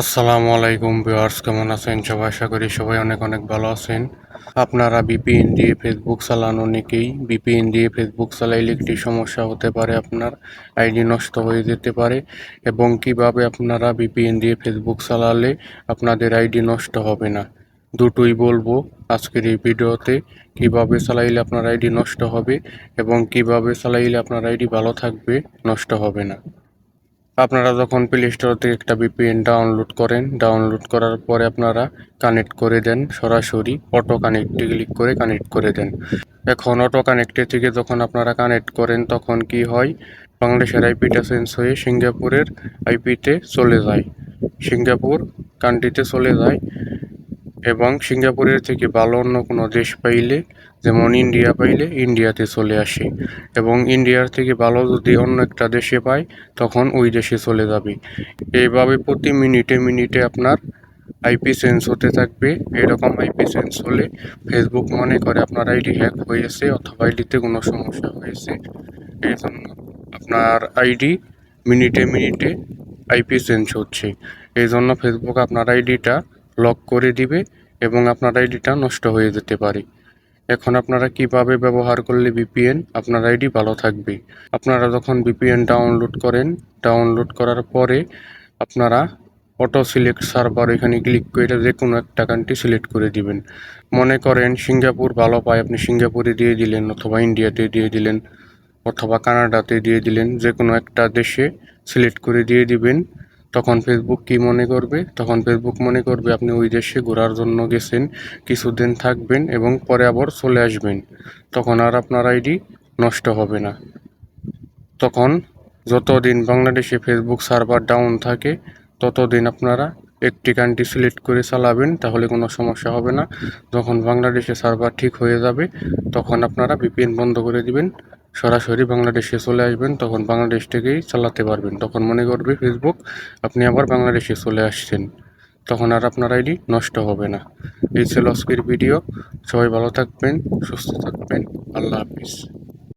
আসসালামু আলাইকুম ভিউয়ার্স, কেমন আছেন সবাই? আশা করি সবাই অনেক অনেক ভালো আছেন। আপনারা বিপিএন দিয়ে ফেসবুক চালান অনেকেই। বিপিএন দিয়ে ফেসবুক চালাইলে একটি সমস্যা হতে পারে, আপনার আইডি নষ্ট হয়ে যেতে পারে এবং কীভাবে আপনারা বিপিএন দিয়ে ফেসবুক চালালে আপনাদের আইডি নষ্ট হবে না? দুটোই বলব আজকের এই ভিডিওতে, কীভাবে চালাইলে আপনার আইডি নষ্ট হবে এবং কীভাবে চালাইলে আপনার আইডি ভালো থাকবে, নষ্ট হবে না। আপনারা যখন প্লে স্টোর থেকে একটা ভিপিএন ডাউনলোড করেন ডাউনলোড করার পরে আপনারা কানেক্ট করে দেন, সরাসরি অটো কানেক্টে ক্লিক করে কানেক্ট করে দেন। এখন অটো কানেক্টে থেকে যখন আপনারা কানেক্ট করেন, তখন কি হয়? বাংলাদেশের আইপিটা চেঞ্জ হয়ে সিঙ্গাপুরের আইপিতে চলে যায়। সিঙ্গাপুর কান্ট্রিতে চলে যায়। এবং সিঙ্গাপুরের থেকে ভালো অন্য কোনো দেশ পাইলে, যেমন ইন্ডিয়া পাইলে ইন্ডিয়াতে চলে আসে। এবং ইন্ডিয়ার থেকে ভালো যদি অন্য একটা দেশে পায়, তখন ওই দেশে চলে যাবে। এইভাবে প্রতি মিনিটে মিনিটে আপনার আইপি চেঞ্জ হতে থাকবে। এরকম আইপি চেঞ্জ হলে ফেসবুক মনে করে আপনার আইডি হ্যাক হয়েছে অথবা আইডিতে কোনো সমস্যা হয়েছে। এই জন্য আপনার আইডি মিনিটে মিনিটে আইপি চেঞ্জ হচ্ছে। এই জন্য ফেসবুক আপনার আইডিটা লক করে দিবে এবং আপনার আইডিটা নষ্ট হয়ে যেতে পারে। এখন আপনারা কীভাবে ব্যবহার করলে ভিপিএন আপনার আইডি ভালো থাকবে? আপনারা যখন ভিপিএন ডাউনলোড করেন ডাউনলোড করার পরে আপনারা অটো সিলেক্ট সার্ভার এখানে ক্লিক করে যে কোনো একটা কান্ট্রি সিলেক্ট করে দিবেন। মনে করেন সিঙ্গাপুর ভালো পায়, আপনি সিঙ্গাপুরে দিয়ে দিলেন অথবা ইন্ডিয়াতে দিয়ে দিলেন অথবা কানাডাতে দিয়ে দিলেন, যে কোনো একটা দেশে সিলেক্ট করে দিয়ে দিবেন। তখন ফেসবুক কি মনে করবে? তখন ফেসবুক মনে করবে, আপনি ওই দেশে ঘোরার জন্য গেছেন, কিছুদিন থাকবেন এবং পরে আবার চলে আসবেন। তখন আর আপনার আইডি নষ্ট হবে না। তখন যতদিন বাংলাদেশে ফেসবুক সার্ভার ডাউন থাকে, ততদিন আপনারা একটি কান্ট্রি সিলেক্ট করে চালাবেন, তাহলে কোনো সমস্যা হবে না। যখন বাংলাদেশে সার্ভার ঠিক হয়ে যাবে, তখন আপনারা ভিপিএন বন্ধ করে দিবেন। সরাসরি বাংলাদেশে চলে আসবেন, তখন বাংলাদেশ থেকেই চালাতে পারবেন। তখন মনে করবে, ফেসবুক, আপনি আবার বাংলাদেশে চলে আসছেন। তখন আর আপনার আইডি নষ্ট হবে না। এই ছিল আজকের ভিডিও। সবাই ভালো থাকবেন, সুস্থ থাকবেন। আল্লাহ হাফিজ।